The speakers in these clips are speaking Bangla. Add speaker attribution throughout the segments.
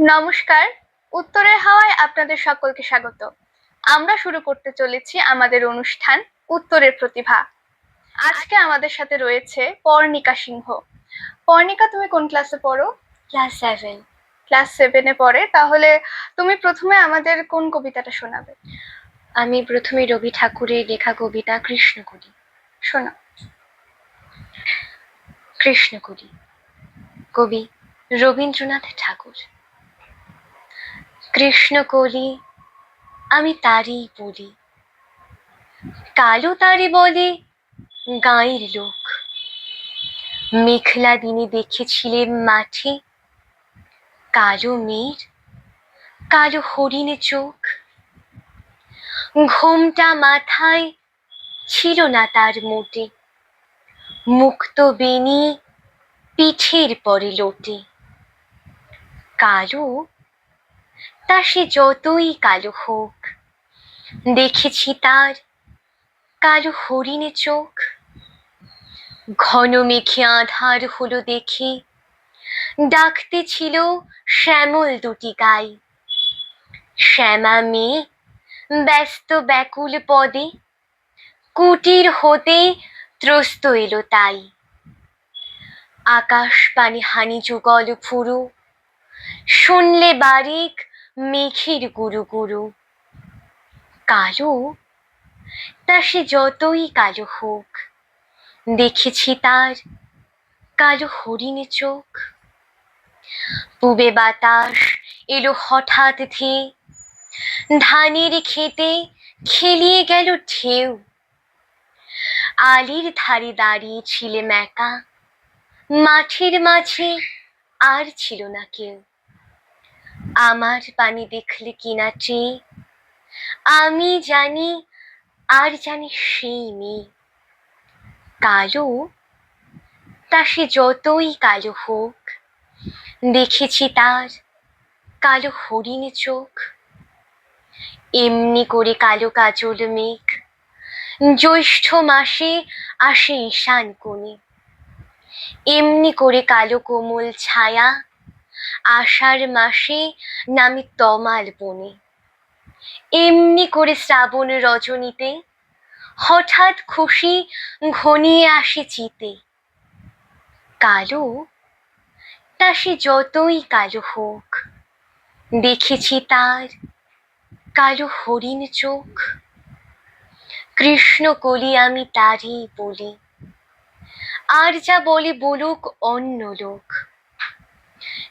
Speaker 1: নমস্কার উত্তরের হাওয়ায় আপনাদের সকলকে স্বাগত। আমরা শুরু করতে চলেছি আমাদের অনুষ্ঠান উত্তরের প্রতিভা। আজকে আমাদের সাথে রয়েছে পর্ণিকা সিংহ। পর্ণিকা তুমি কোন ক্লাসে পড়ো?
Speaker 2: ক্লাস সেভেন
Speaker 1: ক্লাস সেভেনে পড়ে। তাহলে তুমি প্রথমে আমাদের কোন কবিতাটা শোনাবে?
Speaker 2: আমি প্রথমে রবি ঠাকুরের লেখা কবিতা কৃষ্ণকুলি
Speaker 1: শোনো।
Speaker 2: কৃষ্ণকুলি কবি রবীন্দ্রনাথ ঠাকুর। কৃষ্ণকলি, আমি তারই বলি কালো তারে বলে, গাঁয়ের লোক। মেঘলা দিনে দেখেছিলেন মাঠে, কালো মেয়ের কালো হরিণে চোখ। ঘোমটা মাথায় ছিল না তার মোটে, মুক্ত বেনি পিঠের পরে লোটে। কালো তা সে যতই কালো হোক, দেখেছি তার কালো হরিণে চোখ। ঘন মেঘে আধার হলো দেখে, ডাকতে ছিল শ্যামল দুটি গাই। শ্যামা মেয়ে ব্যস্ত ব্যাকুল পদে, কুটির হতে ত্রস্ত এলো তাই। আকাশ পানি হানি যুগল ফুরু, শুনলে বারিক মেঘের গুরু গুরু। কালো? তা সে যতই কালো হোক, দেখেছি তার কালো হরিণে চোখ। পুবে বাতাস এলো হঠাৎ ধেয়ে ধানের খেতে খেলিয়ে গেল ঢেউ। আলির ধারে দাঁড়িয়ে ছিলে একা মাঠের মাঝে আর ছিল না কেউ। আমার পানি দেখলে কিনা চেয়ে আমি জানি, আর জানি সেই মেয়ে। কালো? তা সে যতই কালো হোক, দেখেছি তার কালো হরিণে চোখ। এমনি করে কালো কাজল মেঘ, জ্যৈষ্ঠ মাসে আসে ঈশান কোণে। এমনি করে কালো কোমল ছায়া আষাঢ় মাসে নামে তমাল বনে। এমনি করে শ্রাবণ রজনীতে হঠাৎ খুশি ঘনিয়ে আসে চিতে। কালো, তা সে যতই কালো হোক, দেখেছি তার কালো হরিণ চোখ। কৃষ্ণ কলি আমি তারই বলি, আর যা বলে বলুক অন্য লোক।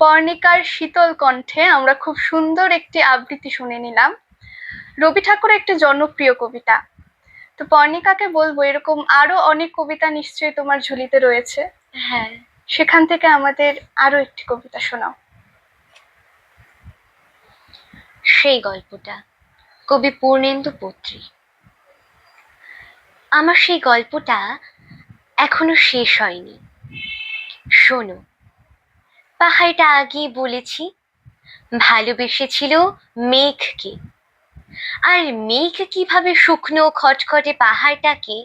Speaker 1: পর্ণিকার শীতল কণ্ঠে আমরা খুব সুন্দর একটি আবৃত্তি শুনে নিলাম। রবি ঠাকুর একটি জনপ্রিয় কবিতা। তো পর্ণিকাকে বলব এরকম আরও অনেক কবিতা নিশ্চয়ই তোমার ঝুলিতে রয়েছে।
Speaker 2: হ্যাঁ।
Speaker 1: সেখান থেকে আমাদের আরও একটি কবিতা শোনাও।
Speaker 2: সেই গল্পটা কবি পূর্ণেন্দু পত্রী। আমার সেই গল্পটা এখনও শেষ হয়নি। শোনো পাহাড়টা আগেই বলেছি, ভালোবেসেছিল মেঘকে। আর মেঘ কীভাবে শুকনো খটখটে পাহাড়টাকে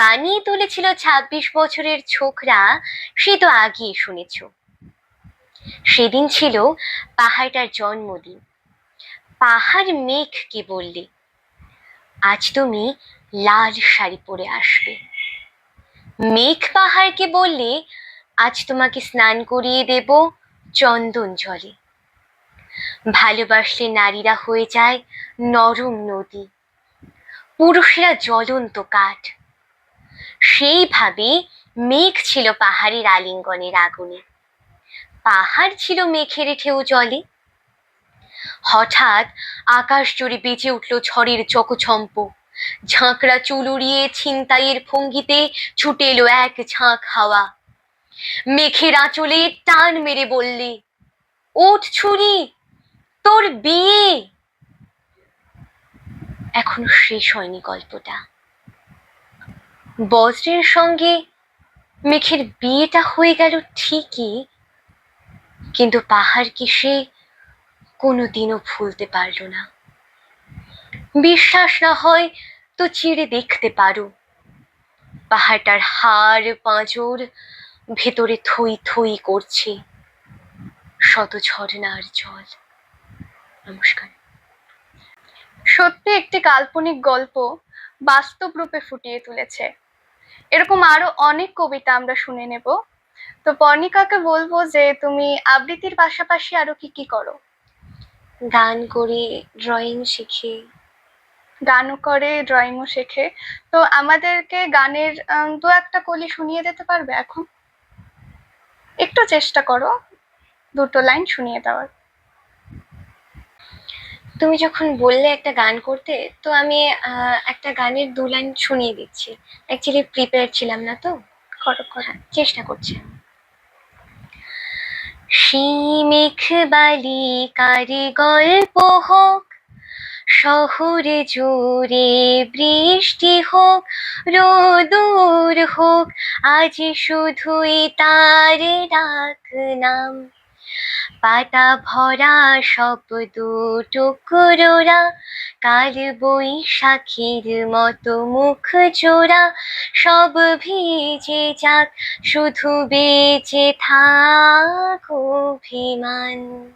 Speaker 2: বানিয়ে তুলেছিল ছাব্বিশ বছরের ছোকরা, সে তো আগেই শুনেছ। সেদিন ছিল পাহাড়টার জন্মদিন। পাহাড় মেঘকে বললে, আজ তুমি লাল শাড়ি পরে আসবে। মেঘ পাহাড়কে বললে আজ তোমাকে স্নান করিয়ে দেব চন্দন জলে। ভালোবাসলে নারীরা হয়ে যায় নরম নদী। পুরুষেরা জ্বলন্ত কাঠ। সেইভাবে মেঘ ছিল পাহাড়ের আলিঙ্গনের আগুনে। পাহাড় ছিল মেঘের ঢেউ জলে। হঠাৎ আকাশ জুড়ে বেঁচে উঠল ঝড়ের চকচম্প ঝাঁকড়া চুল উড়িয়ে ছিনতাইয়ের ভঙ্গিতে ছুটে এলো এক ঝাঁক হাওয়া। মেঘের আঁচলে টান মেরে বললে, ওঠ ছুরি, তোর বিয়ে! এখনও শেষ হয়নি গল্পটা। বজ্রের সঙ্গে মেঘের বিয়েটা হয়ে গেল ঠিকই, কিন্তু পাহাড়কে সে কোনোদিনও ভুলতে পারল না। বিশ্বাস না হয় তো চিড়ে দেখতে পারো। পাহাড়টার হাড়, পাঁজর ভেতরে থই থই করছে। শত ঝর্ণার জল। নমস্কার।
Speaker 1: সত্যি একটি কাল্পনিক গল্প বাস্তব রূপে ফুটিয়ে তুলেছে। এরকম আরও অনেক কবিতা আমরা শুনে নেব। তো পর্ণিকাকে বলব যে তুমি আবৃত্তির পাশাপাশি আরও কি কি করো?
Speaker 2: গান করে ড্রয়িং শিখে।
Speaker 1: গানও করে ড্রয়িংও শেখে। তো আমাদেরকে গানের দু একটা কলি শুনিয়ে দিতে পারবে এখন? একটু চেষ্টা করো দুটো লাইন শুনিয়ে দেওয়ার।
Speaker 2: তুমি যখন বললে একটা গান করতে তো আমি আহ, একটা গানের দু লাইন শুনিয়ে দিচ্ছি। অ্যাকচুয়ালি প্রিপেয়ার ছিলাম না তো?
Speaker 1: করো করো।
Speaker 2: হ্যাঁ। চেষ্টা করছি মেঘ বালিকার গল্প হোক শহরে জোরে বৃষ্টি হোক, রোদুর হোক, আজ শুধুই তার ডাক নাম। পাতা ভরা শব্দ টুকরোরা কাল বৈশাখীর মতো মুখ জোড়া। সব ভিজে যাক, শুধু বেঁচে থাক অভিমান।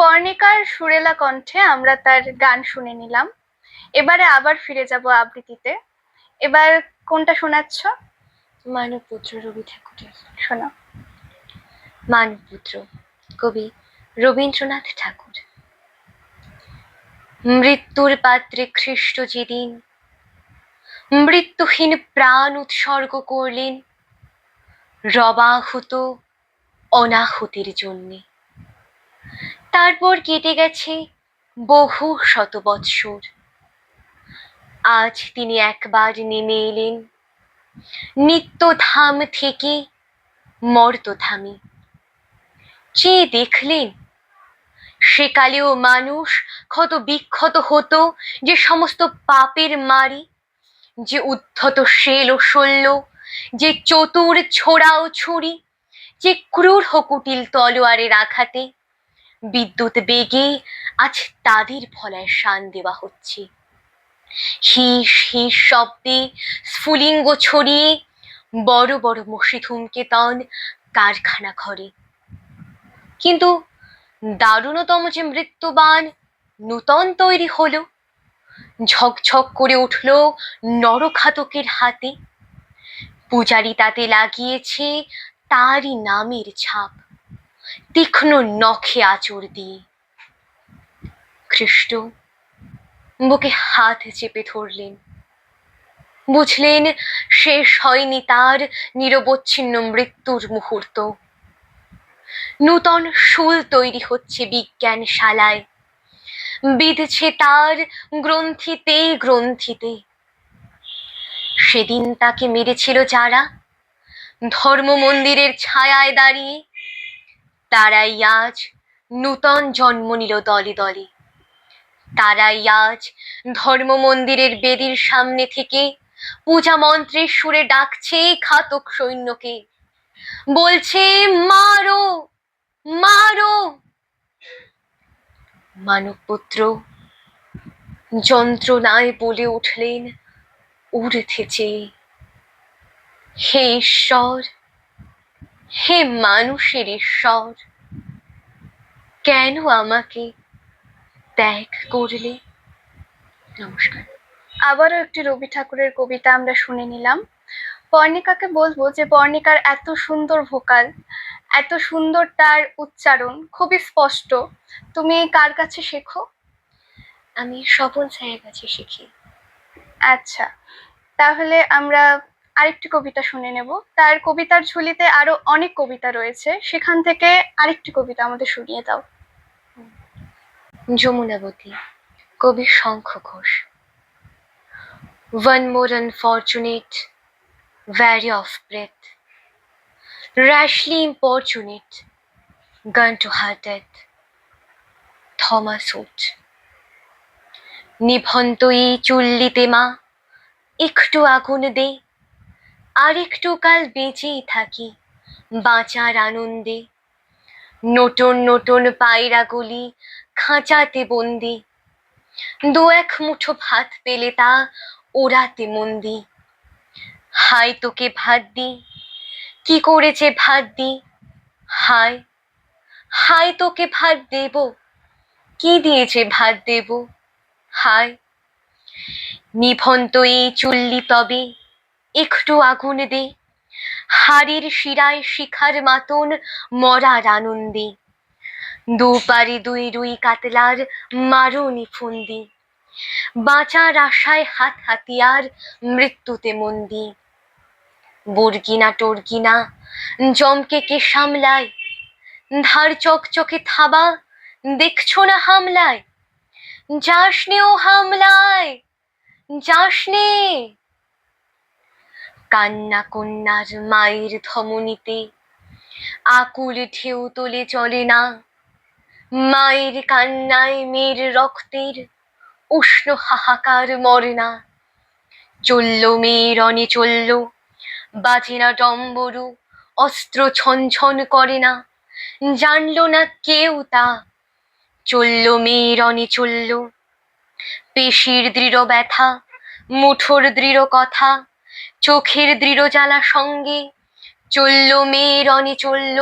Speaker 1: পর্ণিকার সুরেলা কণ্ঠে আমরা তার গান শুনে নিলাম। এবারে আবার ফিরে যাব আবৃত্তিতে। এবার কোনটা শোনাচ্ছ?
Speaker 2: মানবপুত্র রবি ঠাকুরের।
Speaker 1: শোনা।
Speaker 2: মানবপুত্র কবি রবীন্দ্রনাথ ঠাকুর। মৃত্যুর পাত্রে খ্রিস্ট যেদিন মৃত্যুহীন প্রাণ উৎসর্গ করলেন রবাহুত অনাহুতির জন্যে। তারপর কেটে গেছে বহু শত বৎসর আজ তিনি একবার নেমে এলেন। নিত্যধাম থেকে মর্তধামে। চেয়ে দেখলেন? সেকালেও মানুষ ক্ষত বিক্ষত হতো যে সমস্ত পাপের মারি, যে উদ্ধত শেল ও শল্য, যে চতুর ছোড়া ও ছুরি, যে ক্রূর হকুটিল তলোয়ারের আঘাতে। বিদ্যুৎ বেগে আজ তাদের ফলায় শান দেওয়া হচ্ছে। হিস হিস শব্দে স্ফুলিঙ্গ ছড়িয়ে বড় বড় মসিধুমকে তন কারখানা ঘরে। কিন্তু দারুণতম যে মৃত্যুবান নূতন তৈরি হলো, ঝকঝক করে উঠল নরখাতকের হাতে। পূজারি তাতে লাগিয়েছে তারই নামের ছাপ। তীক্ষ্ণ নখে আচর দিয়ে খ্রিস্ট বুকে হাত চেপে ধরলেন। বুঝলেন, শেষ হয়নি তার নিরবচ্ছিন্ন মৃত্যুর মুহূর্ত। নূতন শুল তৈরি হচ্ছে বিজ্ঞানশালায়। বিধছে তার গ্রন্থিতে গ্রন্থিতে। সেদিন তাকে মেরেছিল যারা? ধর্ম মন্দিরের ছায়ায় দাঁড়িয়ে তারাই আজ নূতন জন্ম নিল দলে দলে। তারাই আজ ধর্ম মন্দিরের বেদির সামনে থেকে পূজা মন্ত্রের সুরে ডাকছে ঘাতক সৈন্যকে। বলছে, মারো মারো! মানবপুত্র যন্ত্রণায় বলে উঠলেন উঠেছে হে ঈশ্বর হে মানুষের ঈশ্বর, কেন আমাকে ত্যাগ করলে? নমস্কার।
Speaker 1: আবারও একটি রবি ঠাকুরের কবিতা আমরা শুনে নিলাম। পর্ণিকাকে বলব যে পর্ণিকার এত সুন্দর ভোকাল, এত সুন্দর তার উচ্চারণ, খুবই স্পষ্ট। তুমি কার কাছে শেখো?
Speaker 2: আমি স্বপন স্যারের কাছে শিখি।
Speaker 1: আচ্ছা তাহলে আমরা আরেকটি কবিতা শুনে নেব। তার কবিতার ঝুলিতে আরও অনেক কবিতা রয়েছে। সেখান থেকে আরেকটি কবিতা আমাদের শুনিয়ে দাও।
Speaker 2: যমুনাবতী কবি Shankha Ghosh. One more unfortunate, weary of breath, rashly importunate, gone to her death. Thomas Wood নিভন্ত এই চুল্লিতে মা একটু আগুন দে আর একটু কাল বেঁচেই থাকি বাঁচার আনন্দে। নতুন নতুন পায়রাগুলি খাঁচাতে বন্দি। দু এক মুঠো ভাত পেলে তা ওড়াতে মন্দি। হায় তোকে ভাত দি কি করেছে ভাত দি হায় হায় তোকে ভাত দেব, কি দিয়েছে ভাত দেব? হায়, নিভন্ত এই চুল্লি তবে একটু আগুন দে। হাড়ির শিরায় শিখার মাতন মরার আনন্দে। দুপারে দুই রুই কাতলার মারুনি ফন্দি। বাঁচার আশায় হাত হাতিয়ার মৃত্যুতে মন্দি। বর্গিনা টর্গিনা, জমকে কে সামলায়? ধার চকচকে থাবা, দেখছ না হামলায়? যাসনে ও হামলায় যাসনে কান্না কন্যার মায়ের ধমনীতে। আকুল ঢেউ তোলে চলে না। মায়ের কান্নায় মেয়ের রক্তের উষ্ণ হাহাকার মরে না। চলল মেয়ের অনে চলল। বাজে না ডম্বরু, অস্ত্র ছনছন করে না। জানল না কেউ তা। চলল মেয়ের অনে চলল। পেশির দৃঢ় ব্যথা, মুঠোর দৃঢ় কথা। চোখের দৃঢ় জ্বালা সঙ্গে, চলল মেয়ের অনে চলল।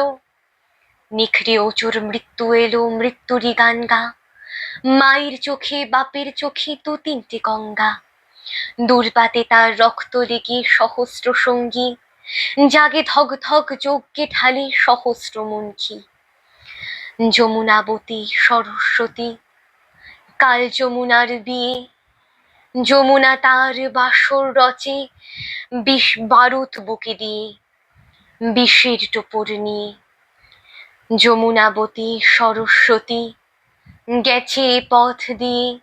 Speaker 2: নিখড়ে ওচোর মৃত্যু এলো, মৃত্যুরই গান গা মায়ের চোখে, বাপের চোখে দু তিনটে গঙ্গা। দুর্বাতে তার রক্ত লেগে সহস্র সঙ্গী। জাগে ধক ধক যজ্ঞে ঢালে সহস্র মনকি। যমুনাবতী, সরস্বতী, কাল যমুনার বিয়ে। যমুনা তার বাসর রচে, বিষ বারুদ বুকে দিয়ে, বিষের টোপর নিয়ে। যমুনাবতী সরস্বতী গেছে পথ দিয়ে,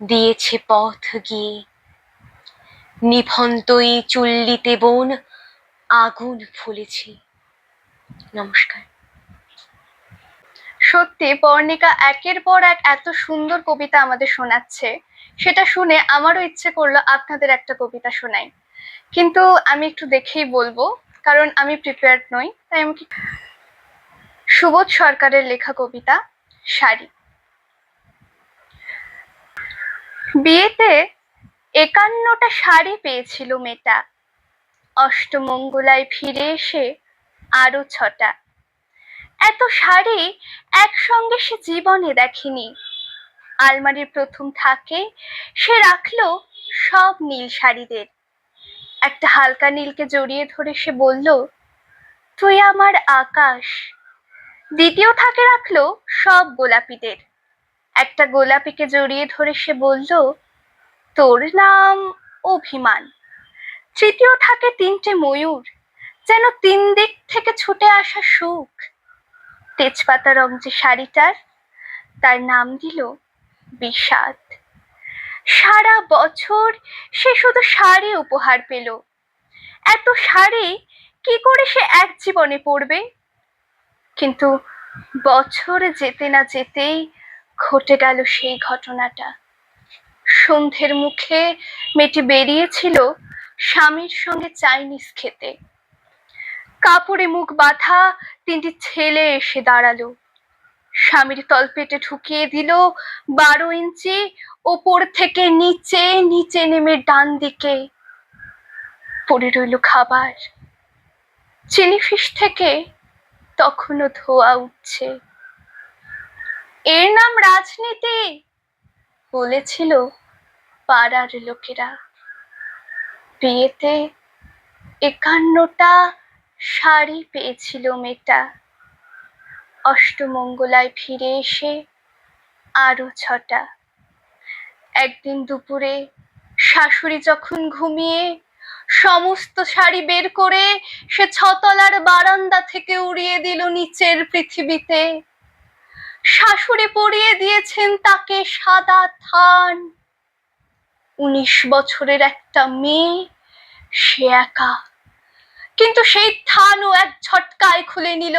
Speaker 2: দিয়েছে পথ গিয়ে। নিভন্তই চুল্লিতে বোন আগুন ফুলেছে। নমস্কার।
Speaker 1: সত্যি, পর্ণিকা, একের পর এক এত সুন্দর কবিতা আমাদের শোনাচ্ছে। সেটা শুনে আমারও ইচ্ছে করল আপনাদের একটা কবিতা শোনাই। কিন্তু আমি একটু দেখেই বলব, কারণ আমি প্রিপেয়ার্ড নই, তাই আমি সুবোধ সরকারের লেখা কবিতা শাড়ি বিয়েতে একান্নটা শাড়ি পেয়েছিল মেয়েটা। অষ্টমঙ্গলায় ফিরে এসে আরও ছটা। এত শাড়ি একসঙ্গে সে জীবনে দেখেনি। আলমারির প্রথম থাকে, সে রাখল সব নীল শাড়িদের। একটা হালকা নীলকে জড়িয়ে ধরে সে বলল, তুই আমার আকাশ। দ্বিতীয় থাকে রাখল সব গোলাপিদের। একটা গোলাপিকে জড়িয়ে ধরে সে বলল, তোর নাম অভিমান। তৃতীয় থাকে তিনটে ময়ূর, যেন তিন দিক থেকে ছুটে আসা সুখ। তেজপাতা রং যে শাড়িটার, তার নাম দিল বিষাদ। সারা বছর সে শুধু শাড়ি উপহার পেল। এত শাড়ি কি করে সে এক জীবনে পড়বে কিন্তু বছর যেতে না যেতেই ঘটে গেল সেই ঘটনাটা। সন্ধ্যের মুখে মেয়েটি বেরিয়েছিল স্বামীর সঙ্গে চাইনিজ খেতে। কাপড়ে মুখ বাঁধা তিনটি ছেলে এসে দাঁড়াল। স্বামীর তলপেটে ঢুকিয়ে দিল, বারো ইঞ্চি ওপর থেকে নিচে নিচে নেমে ডান দিকে পড়ে রইল খাবার। চিলি ফিশ থেকে তখনও ধোয়া উঠছে। এর নাম রাজনীতি, বলেছিল পাড়ার লোকেরা। বিয়েতে একান্নটা শাড়ি পেয়েছিল মেয়েটা। অষ্টমঙ্গলায় ফিরে এসে আরও ছটা। একদিন দুপুরে শাশুড়ি যখন ঘুমিয়ে সমস্ত শাড়ি বের করে সে ছতলার বারান্দা থেকে উড়িয়ে দিল নিচের পৃথিবীতে। শাশুড়ি পরিয়ে দিয়েছেন তাকে সাদা থান। উনিশ বছরের একটা মেয়ে, সে একা। কিন্তু সেই থানও এক ঝটকায় খুলে নিল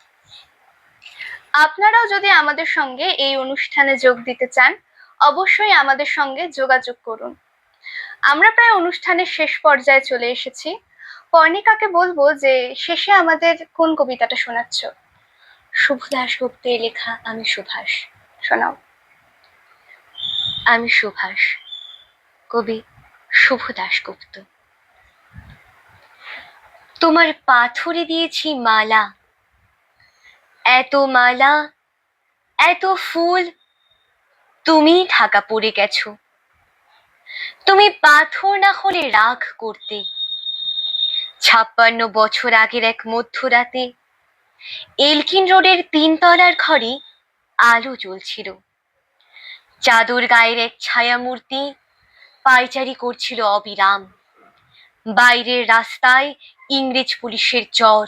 Speaker 1: আপনারাও যদি আমাদের সঙ্গে এই অনুষ্ঠানে যোগ দিতে চান, অবশ্যই আমাদের সঙ্গে যোগাযোগ করুন। আমরা প্রায় অনুষ্ঠানের শেষ পর্যায়ে চলে এসেছি। পর্ণিকাকে বলব যে, শেষে আমাদের কোন কবিতাটা শোনাচ্ছ?
Speaker 2: শুভ দাশগুপ্তের লেখা আমি সুভাষ।
Speaker 1: শোনাও।
Speaker 2: আমি সুভাষ, কবি শুভ দাশগুপ্ত তোমার পাথরে দিয়েছি মালা এত মালা, এত ফুল, তুমি ঢাকা পড়ে গেছো। তুমি পাথর না হলে রাগ করতে। ছাপ্পান্ন বছর আগের এক মধ্যরাতে এলকিন রোডের তিনতলার ঘরে আলো জ্বলছিল। চাদর গায়ের এক ছায়ামূর্তি পায়চারি করছিল অবিরাম। বাইরের রাস্তায় ইংরেজ পুলিশের চর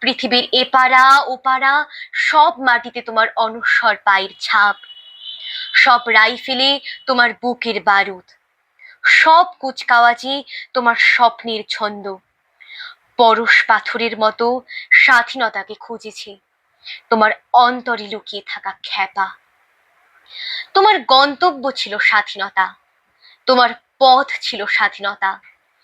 Speaker 2: পৃথিবীর এপারা ওপারা সব মাটিতে তোমার অনস্বর পায়ের ছাপ। সব রাইফেলে তোমার বুকের বারুদ। সব কুচকাওয়াজি তোমার স্বপ্নের ছন্দ। পরশ পাথরের মতো স্বাধীনতাকে খুঁজেছে। তোমার অন্তরে লুকিয়ে থাকা খ্যাপা। তোমার গন্তব্য ছিল স্বাধীনতা। তোমার পথ ছিল স্বাধীনতা।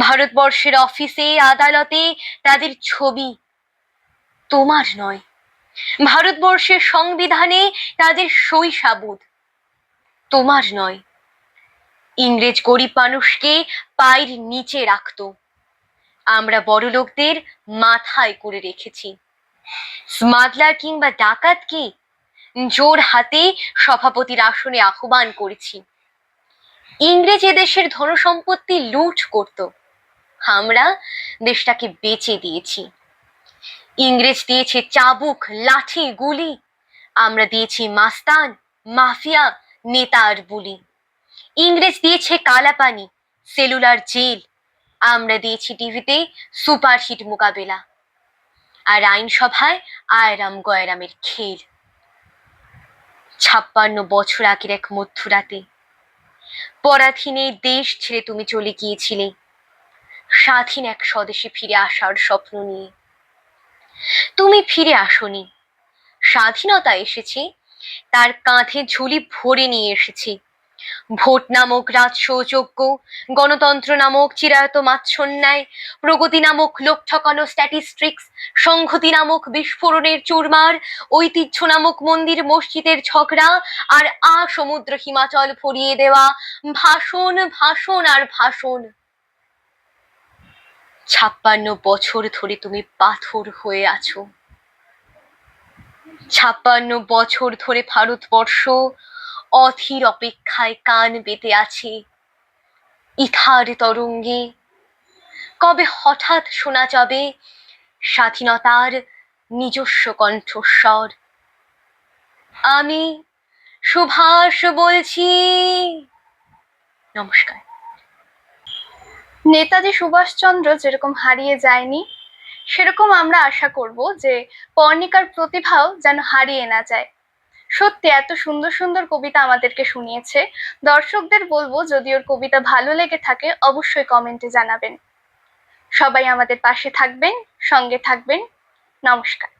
Speaker 2: ভারতবর্ষের অফিসে আদালতে তাদের ছবি তোমার নয়। ভারতবর্ষের সংবিধানে তাদের সই সাবুদ তোমার নয়। ইংরেজ গরিব মানুষকে পায়ের নিচে রাখতো। আমরা বড় লোকদের মাথায় করে রেখেছি। স্মাগলার কিংবা ডাকাতকে জোর হাতে সভাপতির আসনে আহ্বান করেছি। ইংরেজ দেশের ধনসম্পত্তি লুট করত। আমরা দেশটাকে বেচে দিয়েছি। ইংরেজ দিয়েছে চাবুক, লাঠি, গুলি। আমরা দিয়েছি মাস্তান, মাফিয়া নেতা আর বুলি। ইংরেজ দিয়েছে কালাপানি, সেলুলার জেল। আমরা দিয়েছি টিভিতে সুপারহিট মোকাবেলা। আর আইনসভায় আয়রাম গয়রামের খেল। ছাপ্পান্ন বছর আগের এক মধ্যরাতে পরাধীনে দেশ ছেড়ে তুমি চলে গিয়েছিলে। স্বাধীন এক স্বদেশে ফিরে আসার স্বপ্ন নিয়ে। তুমি ফিরে আসনি। স্বাধীনতা এসেছে, তার কাঁধে ঝুলি ভরে নিয়ে এসেছে। ভোট নামক রাজসৌযোগ্য গণতন্ত্র নামক চিরায়ত মাচ্ছন্যায় প্রগতি নামক লোক ঠকানো স্ট্যাটিস্টিক্স সংহতি নামক বিস্ফোরণের চুরমার, ঐতিহ্য নামক মন্দির মসজিদের ঝগড়া আর আ সমুদ্র হিমাচল ভরিয়ে দেওয়া। ভাষণ ভাষণ আর ভাষণ। ছাপ্পান্ন বছর ধরে তুমি পাথর হয়ে আছো। ছাপ্পান্ন বছর ধরে ভারতবর্ষ অধীর অপেক্ষায় কান পেতে আছে। ইথার তরঙ্গে। কবে হঠাৎ শোনা যাবে স্বাধীনতার নিজস্ব কণ্ঠস্বর? আমি সুভাষ বলছি। নমস্কার।
Speaker 1: নেতাজি সুভাষচন্দ্র যেরকম হারিয়ে যায়নি, সেরকম আমরা আশা করব যে পর্ণিকার প্রতিভাও যেন হারিয়ে না যায়। সত্যি এত সুন্দর সুন্দর কবিতা আমাদেরকে শুনিয়েছে। দর্শকদের বলব, যদি ওর কবিতা ভালো লেগে থাকে, অবশ্যই কমেন্টে জানাবেন। সবাই আমাদের পাশে থাকবেন, সঙ্গে থাকবেন। নমস্কার।